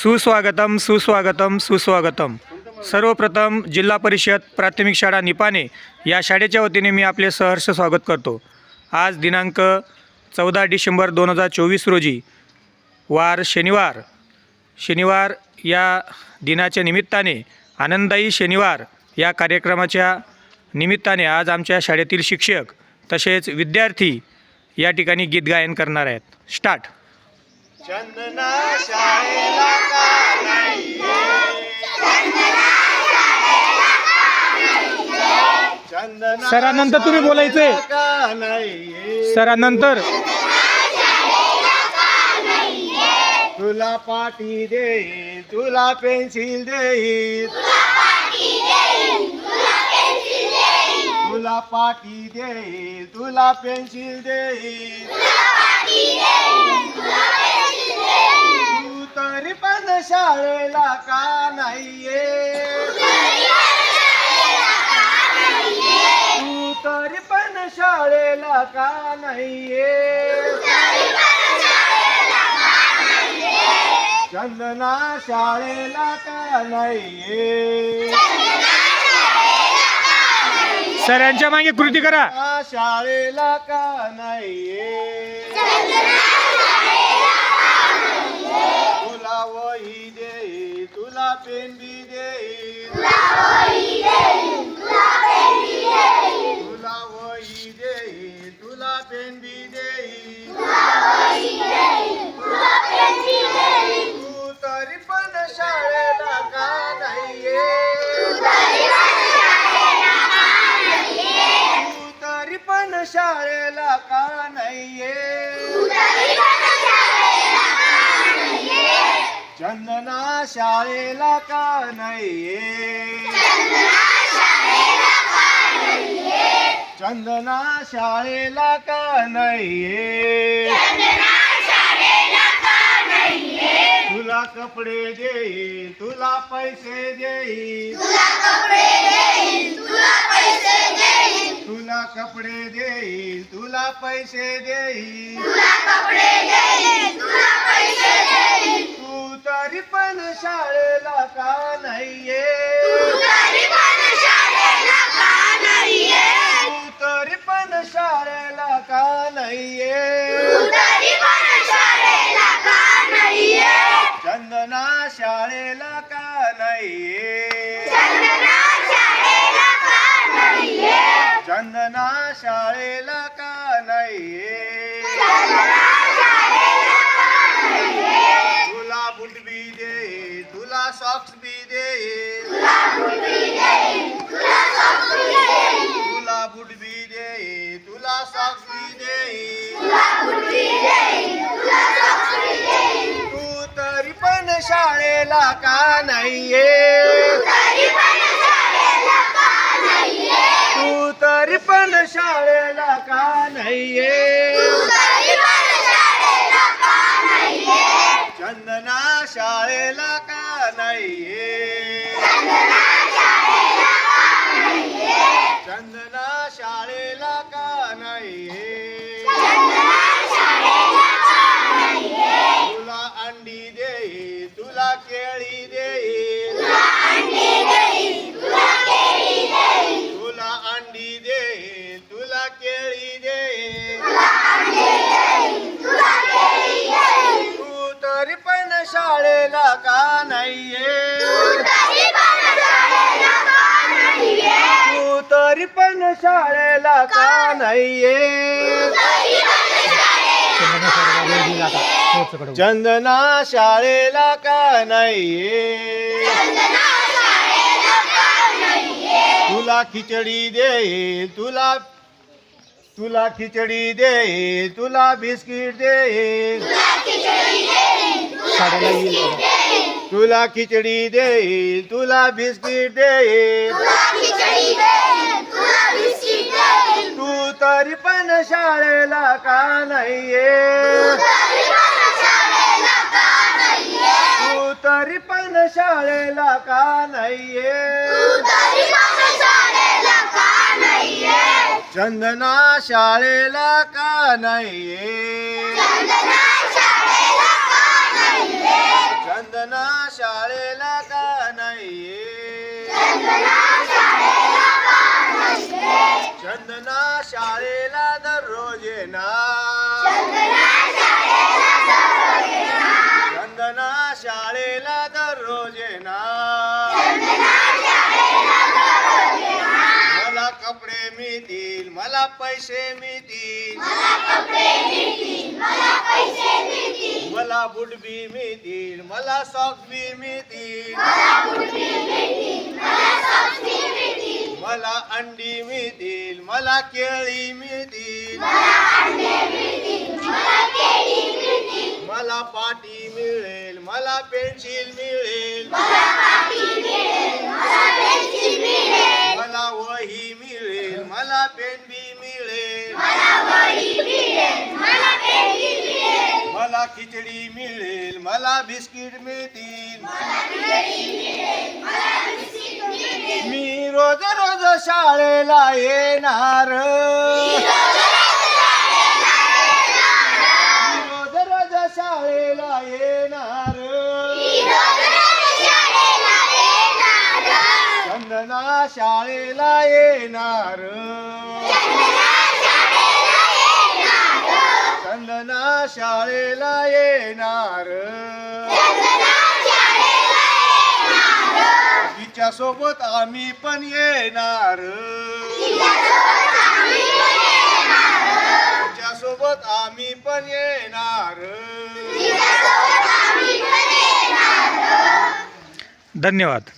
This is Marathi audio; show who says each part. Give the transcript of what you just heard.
Speaker 1: सुस्वागतम सुस्वागतम सुस्वागतम. सर्वप्रथम जिल्हा परिषद प्राथमिक शाळा निपाणे या शाळेच्या वतीने मी आपले सहर्ष स्वागत करतो. आज दिनांक चौदा डिसेंबर दोन हजार चोवीस रोजी वार शनिवार. शनिवार या दिनाच्या निमित्ताने आनंददायी शनिवार या कार्यक्रमाच्या निमित्ताने आज आमच्या शाळेतील शिक्षक तसेच विद्यार्थी या ठिकाणी गीत गायन करणार आहेत. स्टार्ट
Speaker 2: चंदना शाळेला का नाही? चंदना
Speaker 1: सरानंतर तुम्ही बोलायचंय.
Speaker 2: शाळेला का नाही
Speaker 1: सरानंतर.
Speaker 2: तुला पाटी देईल तुला पेन्सिल देईल तुला पाटी देईल तुला पेन्सिल देईल तू तरी पण शाळेला का नाहीये? तू तरी पण शाळेला का नाहीये? चंदना शाळेला का नाहीये?
Speaker 1: सरांच्या मागे कृती करा.
Speaker 2: शाळेला का नाहीये? तुला वही देईल तुला पेन वेळेला का नाहीये? चंदना शाळेला का नाहीये? चंदना शाळेला का नाहीये? तुला कपडे देई तुला पैसे देई तुला कपडे देईल तुला पैसे देईल तू तरी पण शाळेला का नाहीये? तू तरी पण शाळेला का नाहीये? चंदना शाळेला का नाहीये? चंदना शाळेला का नाहीये. तुला बुट बी दे तुला सॉक्स बी दे. तुला बुट बी दे तुला सॉक्स बी दे. तू तरी पण शाळेला का नाहीये? तू तरी पण शाळेला का नाहीये चंदना शाळेला का नाहीये चंदना शाळेला तरी पण शाळेला का नाहीये? चंदना शाळेला का नाहीये? तुला खिचडी देईल तुला तुला खिचडी देईल तुला बिस्किट देईल. तुला खिचडी देईल तुला बिस्किट देईल. तरी पण शाळेला का नाहीये? तू तरी पण शाळेला का नाहीये? चंदना शाळेला का नाहीये? चंदना शाळेला का नाहीये? चंदना शाळेला दररोज येणार. चंदना शाळेला दररोज येणार. मला कपडे मिळतील मला पैसे मिळतील. मला बूट बी मिळतील. मला सॉक्स बी मिळतील. मला अंडी मिळतील मला केळी मिळतील. मला पाटी मिळेल मला पेन्सिल मिळेल. मला वही मिळेल मला पेन बी मिळेल. मला खिचडी मिळेल मला बिस्किट मिळतील. मी रोज रोज शाळेला येणार. मी रोज रोज शाळेला येणार. चंदना शाळेला येणार. चंदना शाळेला येणार. तिच्या सोबत आम्ही पण येणार. तिच्या सोबत आम्ही पण येणार.
Speaker 1: धन्यवाद.